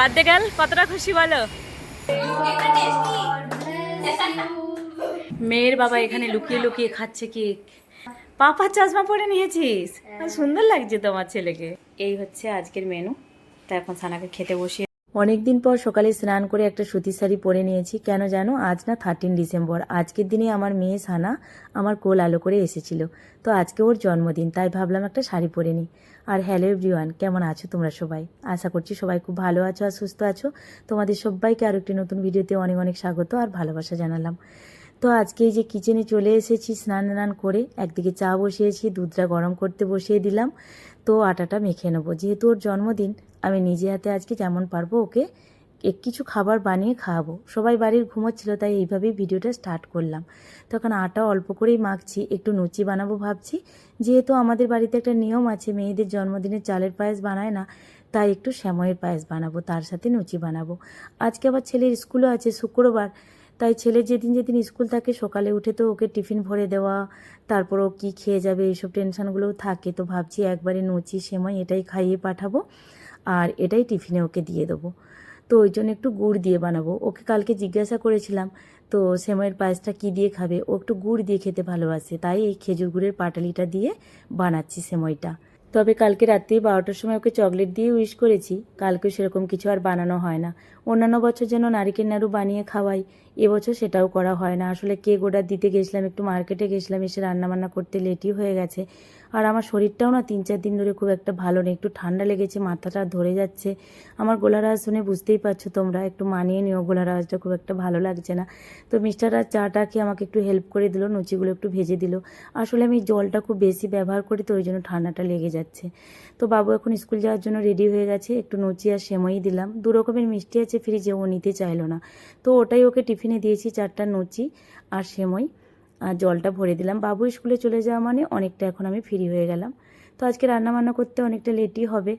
Birthday girl কতটা খুশি বলো? মেয়ের বাবা এখানে লুকিয়ে লুকিয়ে খাচ্ছে কেক। পাপা চশমা পরে নিয়েছিস? সুন্দর লাগছে তোমার ছেলেকে। এই হচ্ছে আজকের মেনু। তা এখন সানাকে খেতে বসিয়ে অনেকদিন পর সকালে স্নান করে একটা সুতির শাড়ি পরে নিয়েছি। কেন জানো, আজ না থার্টিন ডিসেম্বর আজকের দিনে আমার মেয়ে সানা আমার কোল আলো করে এসেছিল। তো আজকে ওর জন্মদিন, তাই ভাবলাম একটা শাড়ি পরে নিই। আর হ্যালো এভরিওয়ান কেমন আছো তোমরা সবাই? আশা করছি সবাই খুব ভালো আছো আর সুস্থ আছো। তোমাদের সবাইকে আরও একটি নতুন ভিডিওতে অনেক অনেক স্বাগত আর ভালোবাসা জানালাম। তো আজকে এই যে কিচেনে চলে এসেছি স্নান স্নান করে, একদিকে চা বসিয়েছি, দুধটা গরম করতে বসিয়ে দিলাম। তো আটাটা মেখে নেব। যেহেতু ওর জন্মদিন, আমি নিজে হাতে আজকে যেমন পারব ওকে কিছু খাবার বানিয়ে খাওয়াবো। সবাই বাড়ির ঘুমোচ্ছিল, তাই এইভাবেই ভিডিওটা স্টার্ট করলাম। তখন আটা অল্প করেই মাখছি, একটু লুচি বানাবো ভাবছি। যেহেতু আমাদের বাড়িতে একটা নিয়ম আছে, মেয়েদের জন্মদিনে চালের পায়েস বানায় না, তাই একটু শ্যাময়ের পায়েস বানাবো, তার সাথে লুচি বানাবো। আজকে আবার ছেলের স্কুলও আছে, শুক্রবার। তাই ছেলে যেদিন যেদিন স্কুল থাকে, সকালে উঠে তো ওকে টিফিন ভরে দেওয়া, তারপর ও কী খেয়ে যাবে, এইসব টেনশনগুলোও থাকে। তো ভাবছি একবারে লুচি সেমাই এটাই খাইয়ে পাঠাবো, আর এটাই টিফিনে ওকে দিয়ে দেবো। তো ওই জন্য একটু গুড় দিয়ে বানাবো। ওকে কালকে জিজ্ঞাসা করেছিলাম, তো সেমাইয়ের পায়েসটা কী দিয়ে খাবে? ও একটু গুড় দিয়ে খেতে ভালোবাসে, তাই এই খেজুর গুড়ের পাটালিটা দিয়ে বানাচ্ছি সেমাইটা। তবে কালকে রাত্রি বারোটার সময় ওকে চকলেট দিয়ে উইশ করেছি কালকে সেরকম কিছু আর বানানো হয় না। অন্যান্য বছর যেন নারিকেল নাড়ু বানিয়ে খাওয়াই এবছর সেটাও করা হয় না। আসলে কেক অর্ডার দিতে গেছিলাম, একটু মার্কেটে গেছিলাম, এসে রান্নাবান্না করতে লেটই হয়ে গেছে। আর আমার শরীরটাও না তিন চার দিন ধরে খুব একটা ভালো নেই। একটু ঠান্ডা লেগেছে, মাথাটা ধরে যাচ্ছে। আমার গলার শুনে বুঝতেই পারছ তোমরা, একটু মানিয়ে নিও, গলার খুব একটা ভালো লাগছে না। তো মিস্টার মিস্টাররা চাটা খেয়ে আমাকে একটু হেল্প করে দিল, লুচিগুলো একটু ভেজে দিল। আসলে আমি জলটা খুব বেশি ব্যবহার করি তো ওই জন্য ঠান্ডাটা লেগে যাচ্ছে। তো বাবু এখন স্কুল যাওয়ার জন্য রেডি হয়ে গেছে, একটু লুচি আর সেমই দিলাম। দু রকমের মিষ্টি আছে ফ্রিজে ও নিতে চাইলো না। তো ওটাই ওকে টিফিনে দিয়েছি, চারটা লুচি আর সেমই। আর জলটা ভরে দিলাম। বাবু স্কুলে চলে যাওয়া মানে অনেকটা এখন আমি ফ্রি হয়ে গেলাম। তো আজকে রান্না বান্না করতে অনেকটা লেটই হবে।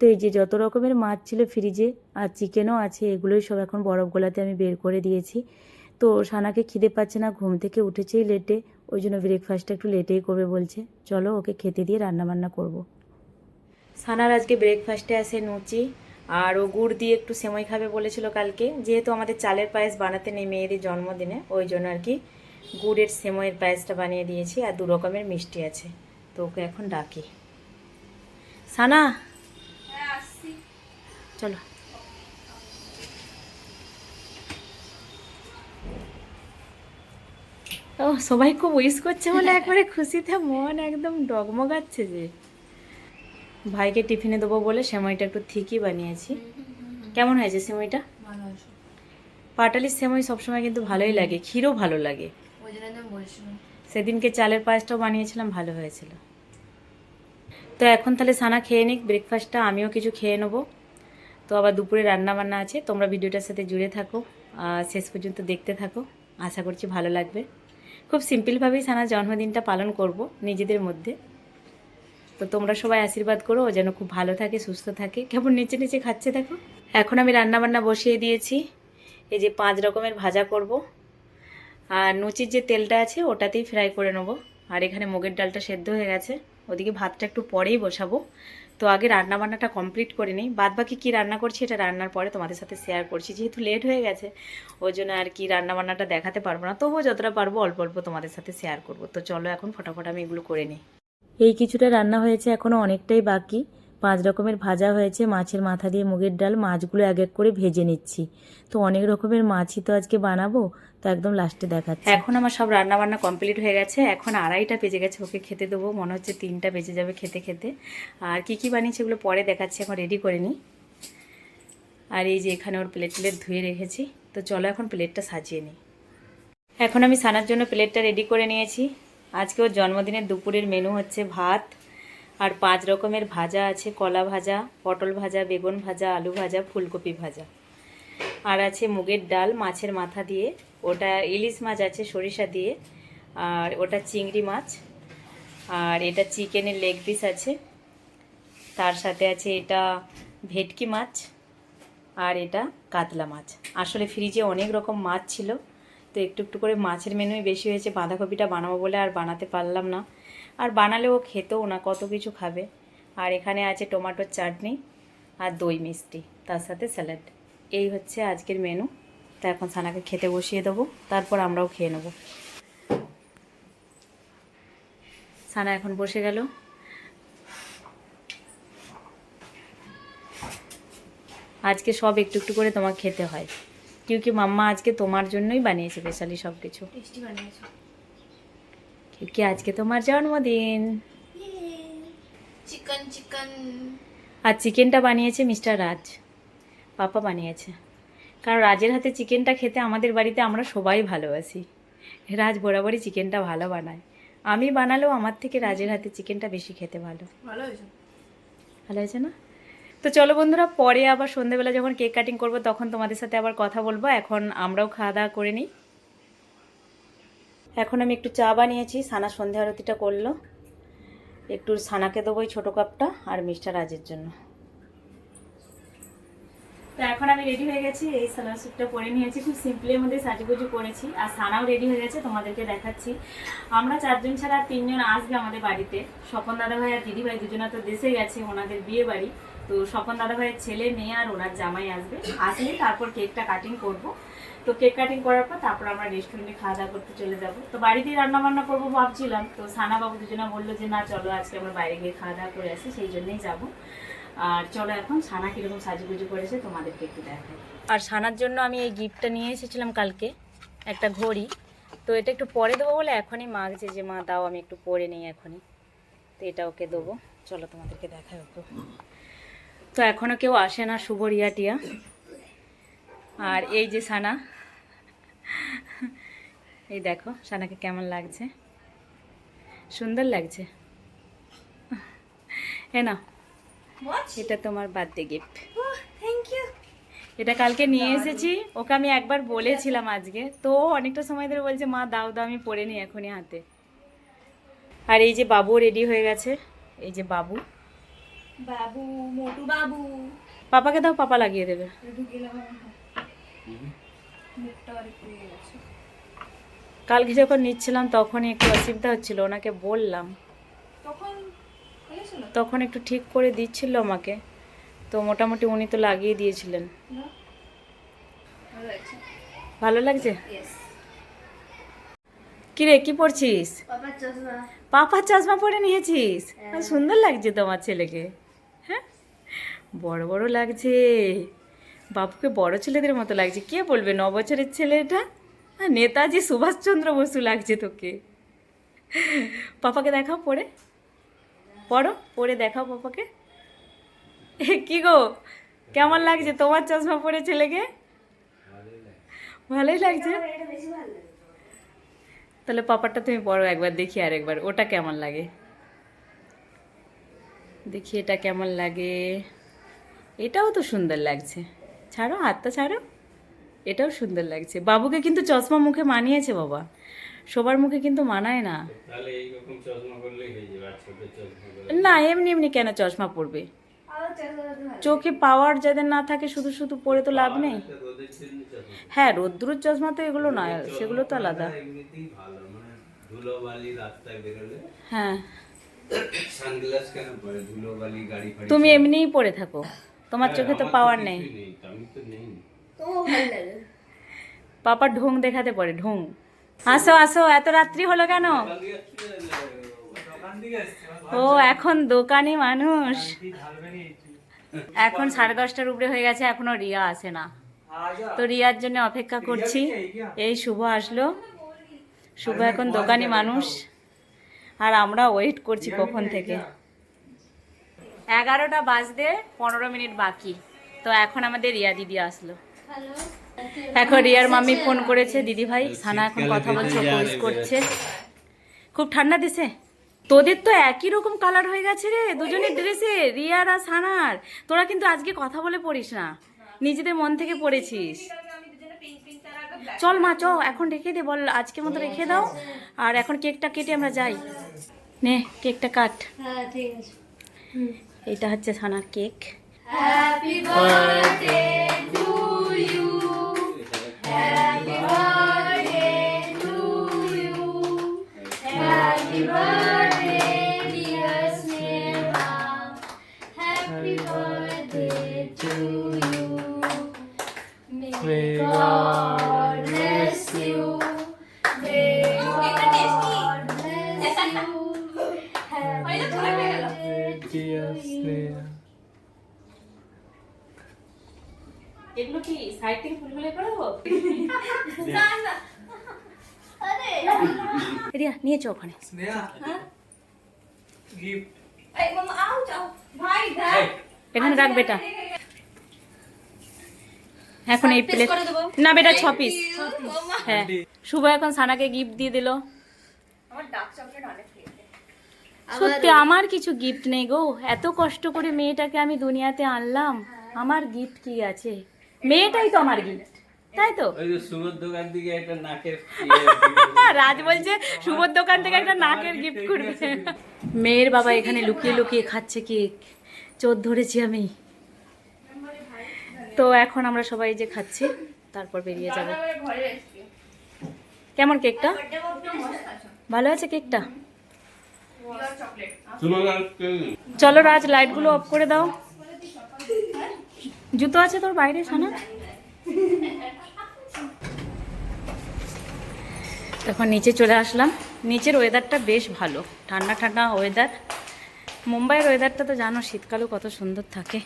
তো এই যে যত রকমের মাছ ছিল ফ্রিজে আর চিকেনও আছে, এগুলোই সব এখন বরফ গোলাতে আমি বের করে দিয়েছি। তো সানাকে খিদে পাচ্ছে না, ঘুম থেকে উঠেছেই লেটে ওই জন্য ব্রেকফাস্টটা একটু লেটেই করবে বলছে। চলো ওকে খেতে দিয়ে রান্না বান্না করব। সানার আজকে ব্রেকফাস্টে আছে লুচি আর ও গুড় দিয়ে একটু সেমই খাবে বলেছিল কালকে। যেহেতু আমাদের চালের পায়েস বানাতে নেই মেয়েদের জন্মদিনে, ওই জন্য আর কি গুড়ের সেমইয়ের পায়েসটা বানিয়ে দিয়েছি আর দু রকমের মিষ্টি আছে। তো ওকে এখন ডাকি। সানা! চলো। ও সবাই খুব উইশ করছে বলে একবারে খুশিতে মন একদম ডগমগাচ্ছে যে। ভাইকে টিফিনে দেবো বলে সেমাইটা একটু ঠিকই বানিয়েছি। কেমন হয়েছে সেমাইটা পাটালির সেমাই সবসময় কিন্তু ভালোই লাগে ক্ষীরও ভালো লাগে। সেদিনকে চালের পায়েসটাও বানিয়েছিলাম, ভালো হয়েছিল। তো এখন তাহলে সানা খেয়ে নিক ব্রেকফাস্টটা আমিও কিছু খেয়ে নেব। তো আবার দুপুরে রান্না বান্না আছে, তোমরা ভিডিওটার সাথে জুড়ে থাকো, আর শেষ পর্যন্ত দেখতে থাকো, আশা করছি ভালো লাগবে। খুব সিম্পলভাবেই সানার জন্মদিনটা পালন করব নিজেদের মধ্যে। তো তোমরা সবাই আশীর্বাদ করো, ও যেন খুব ভালো থাকে, সুস্থ থাকে। কেমন নিচে নিচে খাচ্ছে দেখো। এখন আমি রান্না বান্না বসিয়ে দিয়েছি, এই যে পাঁচ রকমের ভাজা করব। আর নুচির যে তেলটা আছে, ওটাতেই ফ্রাই করে নেব। আর এখানে মুগের ডালটা সেদ্ধ হয়ে গেছে। ওদিকে ভাতটা একটু পরেই বসাবো। তো আগে রান্না বান্নাটা কমপ্লিট করে নিই। বাদ বাকি কী রান্না করছি, এটা রান্নার পরে তোমাদের সাথে শেয়ার করছি। যেহেতু লেট হয়ে গেছে, ওই জন্য আর কি রান্না বান্নাটা দেখাতে পারব না। তবুও যতটা পারব অল্প অল্প তোমাদের সাথে শেয়ার করব। তো চলো এখন ফটাফট আমি এগুলো করে নিই। এই কিছুটা রান্না হয়েছে এখনও অনেকটাই বাকি। পাঁচ রকমের ভাজা হয়েছে, মাছের মাথা দিয়ে মুগের ডাল, মাছগুলো এক এক করে ভেজে নিচ্ছি। তো অনেক রকমের মাছই তো আজকে বানাবো, তো একদম লাস্টে দেখাচ্ছি। এখন আমার সব রান্না বান্না কমপ্লিট হয়ে গেছে, এখন আড়াইটা বেজে গেছে, ওকে খেতে দেবো, মনে হচ্ছে তিনটা বেজে যাবে খেতে খেতে। আর কি কি বানিয়েছি এগুলো পরে দেখাচ্ছি, এখন রেডি করে নিই। আর এই যে এখানে ওর প্লেট প্লেট ধুয়ে রেখেছি, তো চলো এখন প্লেটটা সাজিয়ে নিই। এখন আমি সানার জন্য প্লেটটা রেডি করে নিয়েছি। আজকে ওর জন্মদিনের দুপুরের মেনু হচ্ছে ভাত আর পাঁচ রকমের ভাজা আছে, কলা ভাজা, পটল ভাজা, বেগুন ভাজা, আলু ভাজা, ফুলকপি ভাজা। আর আছে মুগের ডাল মাছের মাথা দিয়ে, ওটা ইলিশ মাছ আছে সরিষা দিয়ে, আর ওটা চিংড়ি মাছ, আর এটা চিকেনের লেগ পিস আছে। তার সাথে আছে এটা ভেটকি মাছ, আর এটা কাতলা মাছ। আসলে ফ্রিজে অনেক রকম মাছ ছিল, তো একটু একটু করে মাছের মেনুই বেশি হয়েছে, বাঁধাকপিটা বানাবো বলে আর বানাতে পারলাম না। আর বানালেও খেতেও না, কত কিছু খাবে। আর এখানে আছে টমেটোর চাটনি আর দই মিষ্টি, তার সাথে স্যালাড এই হচ্ছে আজকের মেনু তা এখন সানাকে খেতে বসিয়ে দেবো, তারপর আমরাও খেয়ে নেব। সানা এখন বসে গেল। আজকে সব একটু একটু করে তোমাকে খেতে হয়। কিউকি মাম্মা আজকে তোমার জন্যই বানিয়েছে স্পেশালি সব কিছু বানিয়েছো। কিউকি আজকে তোমার জন্মদিন? চিকেন চিকেন আর চিকেনটা বানিয়েছে মিস্টার রাজ। পাপা বানিয়েছে। কারণ রাজের হাতে চিকেনটা খেতে আমাদের বাড়িতে আমরা সবাই ভালোবাসি। রাজ বরাবরই চিকেনটা ভালো বানায়। আমি বানালেও আমার থেকে রাজের হাতে চিকেনটা বেশি খেতে ভালো। ভালো হয়েছে। ভালো হয়েছে না? তো চলো বন্ধুরা পরে আবার সন্ধেবেলা যখন কেক কাটিং করব তখন তোমাদের সাথে আবার কথা বলব। এখন আমরাও খাওয়া দাওয়া করে নিই। এখন আমি একটু চা বানিয়েছি। সানা সন্ধ্যা আরতিটা করল। একটু সানাকে দেবো ওই ছোটো কাপটা আর মিস্টার রাজের জন্য। তো এখন আমি রেডি হয়ে গেছি। এই সালোয়ার স্যুটটা পরে নিয়েছি। খুব সিম্পলের মধ্যে সাজুগুজু করেছি। আর সানাও রেডি হয়ে গেছে, তোমাদেরকে দেখাচ্ছি। আমরা চারজন ছাড়া তিনজন আসবে আমাদের বাড়িতে। স্বপন দাদা ভাই আর দিদি ভাই দুজনা তো দেশে গেছে, ওনাদের বিয়ে বাড়ি তো স্বপন দাদা ভাইয়ের ছেলে, মেয়ে আর ওনার জামাই আসবে। আসলে তারপর কেকটা কাটিং করব। তো কেক কাটিং করার পর তারপর আমরা রেস্টুরেন্টে খাওয়া দাওয়া করতে চলে যাব। তো বাড়িতেই রান্না বান্না করব ভাবছিলাম। তো সানা বাবু দুজনা বলল যে, না, চলো, আজকে আমরা বাইরে গিয়ে খাওয়া দাওয়া করে আসি, সেই জন্যই যাব। আর চলো এখন, সানা কীরকম সাজুগুজু করেছে তোমাদেরকে একটু দেখাই। আর সানার জন্য আমি এই গিফটটা নিয়ে এসেছিলাম কালকে, একটা ঘড়ি। তো এটা একটু পরে দেবো বলে এখনই মাগছে যে, মা, দাও, আমি একটু পরে নিই এখনই। তো এটা ওকে দেবো। চলো তোমাদেরকে দেখাই ওকে। তো এখনও কেউ আসে না শুভ রিয়া টিয়া আর এই যে সানা এই দেখো সানাকে কেমন লাগছে? সুন্দর লাগছে? এ না এটা তোমার বার্থডে গিফট থ্যাংক ইউ এটা কালকে নিয়ে এসেছি ওকে আমি একবার বলেছিলাম আজকে। তো অনেকটা সময় ধরে বলছে মা দাও দাও আমি পরে নিই এখনই হাতে। আর এই যে বাবু রেডি হয়ে গেছে এই যে বাবু। বাবু মোটু বাবু। পাপাকে দাও পাপা লাগিয়ে দেবে। কালকে যখন নিচ্ছিলাম তখনই একটু অসুবিধা হচ্ছিল ওনাকে বললাম। তখন একটু ঠিক করে দিচ্ছিল আমাকে। তো মোটামুটি উনি তো লাগিয়ে দিয়েছিলেন। ভালো লাগছে? ইয়েস কি রে কি পড়ছিস? পাপার চশমা। পরে নিয়েছিস? আর সুন্দর লাগছে তোমার ছেলেকে। হ্যাঁ? বড় বড় লাগছে। বাবুকে বড় ছেলেদের মতো লাগছে। কে বলবে? ন বছরের ছেলে এটা নেতাজি সুভাষচন্দ্র বসু লাগছে তোকে। পাপাকে দেখাও পরে। পড়ো পরে দেখাও পাপাকে। কি গো? কেমন লাগছে? তোমার চশমা পরে ছেলেকে? ভালোই লাগছে। তাহলে পাপারটা তুমি পড়ো একবার, দেখি আর একবার ওটা কেমন লাগে? দেখি এটা কেমন লাগে। এটাও তো সুন্দর লাগছে। ছাড়ো হাতটা ছাড়ো। এটাও সুন্দর লাগছে। বাবুকে কিন্তু চশমা মুখে মানিয়েছে বাবা। সবার মুখে কিন্তু মানায় না। না এমনি এমনি কেন চশমা ভালো চোখে পাওয়ার যাদের না থাকে শুধু শুধু পরে তো লাভ নেই। হ্যাঁ রোদ্দুরের চশমা তো এগুলো নয় সেগুলো তো আলাদা। এমনিতেই ভালো মানে হ্যাঁ। সানগ্লাস কেন পরে? ধুলোবালি গাড়ি ফাড়ি তুমি এমনিই পরে থাকো। তোমার চোখে তো পাওয়ার নেই। নেই তো, আমি তো নেই। পাপা ঢং দেখাতে পারে ঢং। আসো আসো এত রাত্রি হলো কেন? ও এখন দোকানি মানুষ। এখন সাড়ে দশটার উপরে হয়ে গেছে এখনও রিয়া আসে না। তো রিয়ার জন্য অপেক্ষা করছি। এই শুভ আসলো। শুভ এখন দোকানি মানুষ। আর আমরা ওয়েট করছি কখন থেকে। এগারোটা বাজতে পনেরো মিনিট বাকি। তো এখন আমাদের রিয়া দিদি আসলো। এখন রিয়ার মাম্মি ফোন করেছে দিদি ভাই সানা এখন কথা বলছে কোর্স করছে। খুব ঠান্ডা দিছে। তোদের তো একই রকম কালার হয়ে গেছে রে দুজনের ড্রেসে রিয়ার আর সানার। তোরা কিন্তু আজকে কথা বলে পড়িস না। নিজেদের মন থেকে পড়েছিস। চল মা চ এখন রেখে দে বল আজকের মতো রেখে দাও। আর এখন কেকটা কেটে আমরা যাই। নে কেকটা কাট। হ্যাঁ এটা হচ্ছে সানার কেক। হ্যাপি বার্থডে সাইড থেকে ফুলগুলো করে দেবো? রিয়া নিয়েছো ওখানে। এখানে রাখ বেটা। এখন এই প্লেট না বেটা ছ পিস হ্যাঁ। শুভ এখন সানাকে গিফট দিয়ে দিল। সত্যি আমার কিছু গিফট নেই গো। এত কষ্ট করে মেয়েটাকে আমি দুনিয়াতে আনলাম। আমার গিফট কি আছে? মেয়েটাই তো আমার গিফট তাই তো? ওই যে সুগর দোকান থেকে একটা নাকের রাজ বলছে শুভর দোকান থেকে একটা নাকের গিফট করবে। মেয়ের বাবা এখানে লুকিয়ে লুকিয়ে খাচ্ছে কেক চোর ধরেছি আমি। তো এখন আমরা সবাই যে খাচ্ছি তারপর বেরিয়ে যাব। কেমন কেকটা? ভালো আছে কেকটা? চলো রাজ লাইটগুলো অফ করে দাও। জুতো আছে তোর বাইরে সানা তখন নিচে চলে আসলাম। নিচের ওয়েদারটা বেশ ভালো। ঠান্ডা ঠান্ডা ওয়েদার মুম্বাইয়ের ওয়েদারটা তো জানো, শীতকালেও কত সুন্দর থাকে।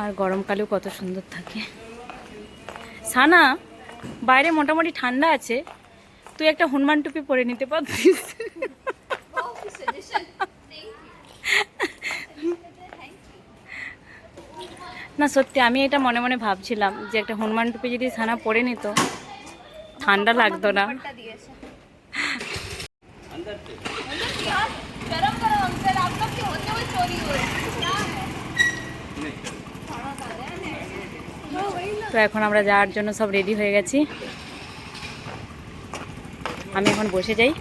আর গরমকালেও কত সুন্দর থাকে। সানা বাইরে মোটামুটি ঠান্ডা আছে। তুই একটা হনুমান টুপি পরে নিতে পারছিস না, সত্যি, আমি এটা মনে মনে ভাবছিলাম যে একটা হনুমান টুপি যদি ছানা পরে নিত, ঠান্ডা লাগতো না। তো এখন আমরা যাওয়ার জন্য সব রেডি হয়ে গেছি। আমি এখন বসে যাই।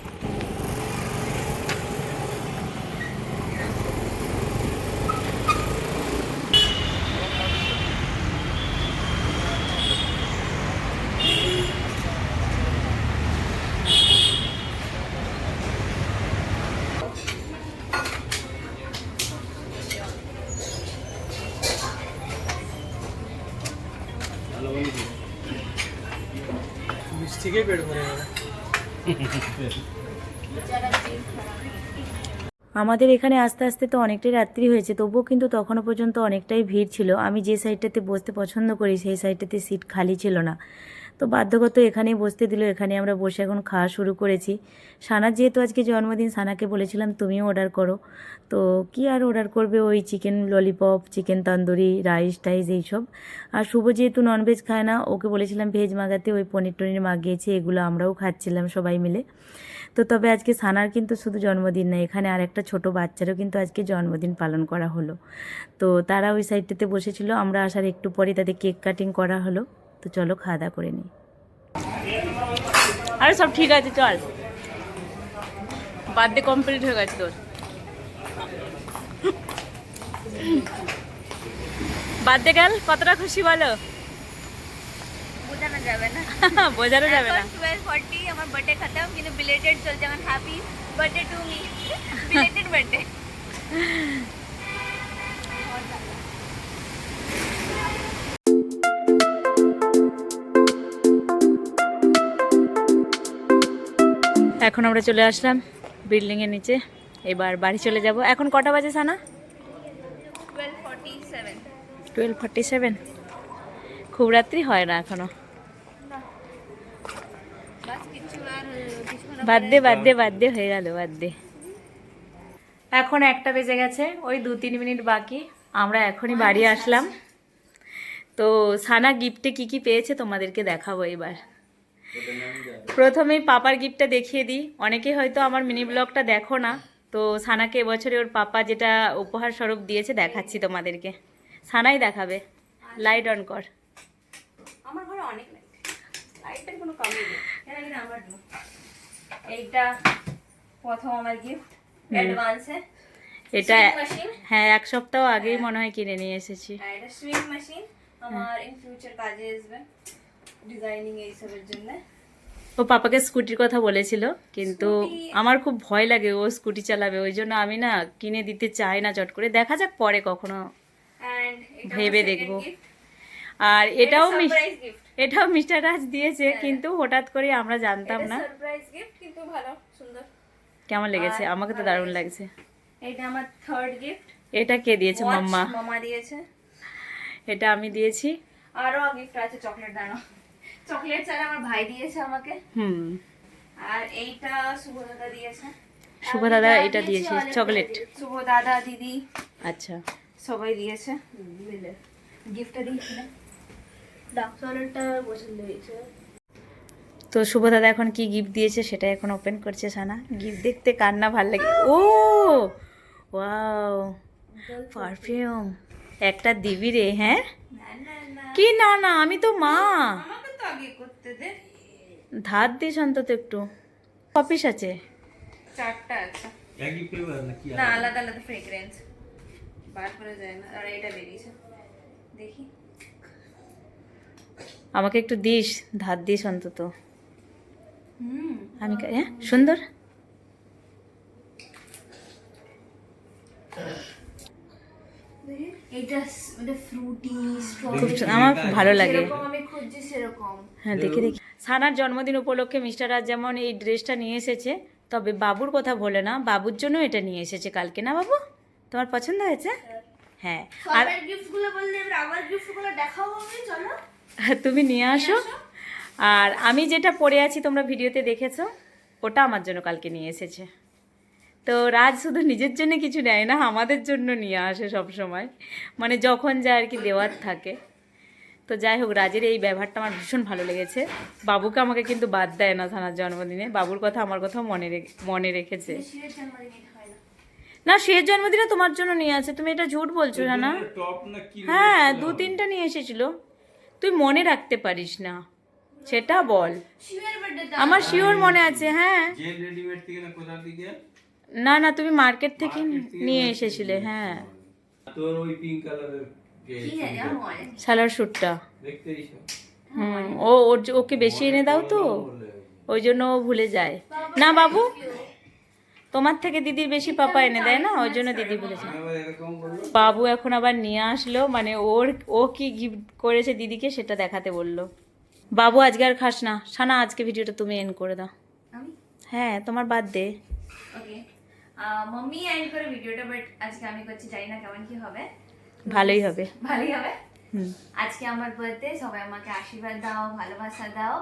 ভরে আমাদের এখানে আস্তে আস্তে তো অনেকটাই রাত্রি হয়েছে, তবুও কিন্তু তখনও পর্যন্ত অনেকটাই ভিড় ছিল। আমি যে সাইডটাতে বসতে পছন্দ করি, সেই সাইডটাতে সিট খালি ছিল না। তো বাধ্যগত এখানেই বসতে দিল, এখানে আমরা বসে এখন খাওয়া শুরু করেছি। সানার যেহেতু আজকে জন্মদিন, সানাকে বলেছিলাম তুমিও অর্ডার করো। তো কি আর অর্ডার করবে ওই chicken lollipop chicken tandoori rice টাইস এইসব? আর শুভ যেহেতু ননভেজ খায় না, ওকে বলেছিলাম ভেজ মাগাতে, ওই পনির টনির মাগিয়েছে, এগুলো আমরাও খাচ্ছিলাম সবাই মিলে। তো তবে আজকে সানার কিন্তু শুধু জন্মদিন না, এখানে আর একটা ছোট বাচ্চারও কিন্তু আজকে জন্মদিন পালন করা হলো। তো তারা ওই সাইডটাতে বসেছিল, আমরা আসার একটু পরে তাদের কেক কাটিং করা হলো। তো চলো খাওয়া দাওয়া করে নিই। আরে সব ঠিক আছে চল। বার্থডে কমপ্লিট হয়ে গেছে তোর। বার্থডে গেল কতটা খুশি বলো? বোঝানো যাবে না। বোঝানো যাবে না। এখন টুয়েলভ ফর্টি আমার বার্থডে খতম কিন্তু বিলেটেড চলছে happy birthday to me belated birthday এখন আমরা চলে আসলাম বিল্ডিংয়ের নিচে। এবার বাড়ি চলে যাব। এখন কটা বাজে সানা? টুয়েলভ ফর্টি সেভেন খুব রাত্রি হয় না এখনও। বাদ দে বাদ দে বাদ দে হয়ে গেল বাদ দে এখন একটা বেজে গেছে, ওই দু তিন মিনিট বাকি। আমরা এখনই বাড়ি আসলাম। তো সানা গিফটে কি কি পেয়েছে তোমাদেরকে দেখাবো এবার। প্রথমেই পাপার গিফটটা দেখিয়ে দিই। অনেকে হয়তো আমার মিনি ব্লগটা দেখো না। তো সানাকে এবছরে ওর পাপা যেটা উপহার স্বরূপ দিয়েছে দেখাচ্ছি তোমাদেরকে। সানাই দেখাবে। লাইট অন কর। আমার ঘরে অনেক লাইট লাইটের কোনো কমই নেই। আমার এইটা প্রথম আমার গিফট অ্যাডভান্সে এটা হ্যাঁ এক সপ্তাহ আগেই মনে হয় কিনে নিয়ে এসেছি। এটা সুইং মেশিন আমার ইন ফিউচার কাজে আসবে। ডিজাইনিং এইসবের জন্য। ও পাপাকে স্কুটির কথা বলেছিল কিন্তু আমার খুব ভয় লাগে ও স্কুটি চালাবে ওই জন্য আমি না কিনে দিতে চাই না চট করে। দেখা যাক পরে কখনো ভেবে দেখব। আর এটাও এটাও মিস্টার রাজ দিয়েছে কিন্তু হঠাৎ করে আমরা জানতাম না। কেমন লেগেছে? আমাকে তো দারুণ লাগছে। এটা আমার থার্ড গিফট এটা কে দিয়েছে মাম্মা? মামা দিয়েছে। এটা আমি দিয়েছি। আরও গিফট আছে চকলেট দানো চকলেট ছাড়া আমার ভাই দিয়েছে আমাকে। হুম। আর এইটা শুভ দাদা দিয়েছে। শুভ দাদা এটা দিয়েছে চকলেট। শুভ দাদা দিদি। আচ্ছা। সবাই দিয়েছে। গিফটটা ডার্ক চকলেটটা পছন্দ হয়েছে। তো শুভ দাদা এখন কি গিফট দিয়েছে সেটা এখন ওপেন করছে সানা। গিফট দেখতে কার না ভালো লাগে। ও! ওয়াও! পারফিউম। একটা দিবি রে হ্যাঁ? না না না। কি না না আমি তো মা। আগে করতে দে। ধার দিস অন্তত একটু। কপিস আছে। চারটা আছে। একই ফ্লেভার নাকি না আলাদা? আলাদা ফ্রেগ্রেন্স বার করে যায় না। আর এটা বেরিয়েছে। দেখি। আমাকে একটু দিস। ধার দিস অন্তত। হুম। আমি হ্যাঁ সুন্দর। এটা ফ্রুটি খুব আমার ভালো লাগে। আমি খুঁজছি সেরকম। হ্যাঁ দেখে দেখি। সানার জন্মদিন উপলক্ষে মিস্টার রাজ যেমন এই ড্রেসটা নিয়ে এসেছে তবে বাবুর কথা বলে না বাবুর জন্য এটা নিয়ে এসেছে কালকে না বাবু? তোমার পছন্দ হয়েছে? হ্যাঁ। আর সবার বললে আমার গিফট দেখাও আমি চলো। তুমি নিয়ে আসো। আর আমি যেটা পরে আছি তোমরা ভিডিওতে দেখেছ ওটা আমার জন্য কালকে নিয়ে এসেছে। তো রাজ শুধু নিজের জন্য কিছু নেয় না আমাদের জন্য নিয়ে আসে সব সময় মানে যখন যা আর কি দেওয়ার থাকে। তো যাই হোক রাজের এই ব্যবহারটা আমার ভীষণ ভালো লেগেছে। বাবুকে আমাকে কিন্তু বাদ দেয় না থানার জন্মদিনে। বাবুর কথা আমার কথাও মনে রেখে মনে রেখেছে। হয় না। না সে জন্মদিনে তোমার জন্য নিয়ে আছে। তুমি এটা ঝুট বলছো না না হ্যাঁ দু তিনটা নিয়ে এসেছিল। তুই মনে রাখতে পারিস না। সেটা বল। আমার শিওর মনে আছে হ্যাঁ। না না তুমি মার্কেট থেকে নিয়ে এসেছিলে হ্যাঁ। তোর ওই পিঙ্ক কালারের। সালোয়ার স্যুটটা হুম ও ওর ওকে বেশি এনে দাও তো। ওই জন্য ও ভুলে যায়। না বাবু? তোমার থেকে দিদির বেশি পাপা এনে দেয় না? ওই জন্য দিদি ভুলে যায় বাবু এখন আবার নিয়ে আসলো মানে ওর ও কি গিফট করেছে দিদিকে সেটা দেখাতে বলল। বাবু আজকে আর খাস না। সানা আজকে ভিডিওটা তুমি এন্ড করে দাও। হ্যাঁ তোমার বাদ দে ওকে মাম্মি এন্ড করে ভিডিওটা বাট আজকে আমি করছি জানি না কেমন কি হবে। ভালোই হবে। ভালোই হবে। আজকে আমার বার্থডে সবাই আমাকে আশীর্বাদ দাও ভালোবাসা দাও।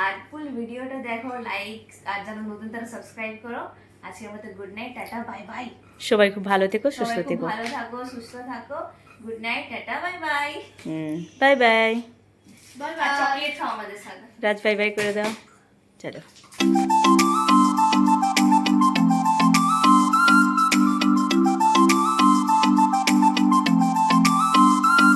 আর ফুল ভিডিওটা দেখো লাইক আর যারা নতুন তারা সাবস্ক্রাইব করো। আজকের মতো good night tata bye bye সবাই খুব ভালো থেকো সুস্থ থেকো। ভালো থাকো সুস্থ থাকো। Good night tata bye bye hmm. Bye bye bye bye chocolate খাও আমাদের সাথে। রাজ বাই বাই করে দাও। চলো।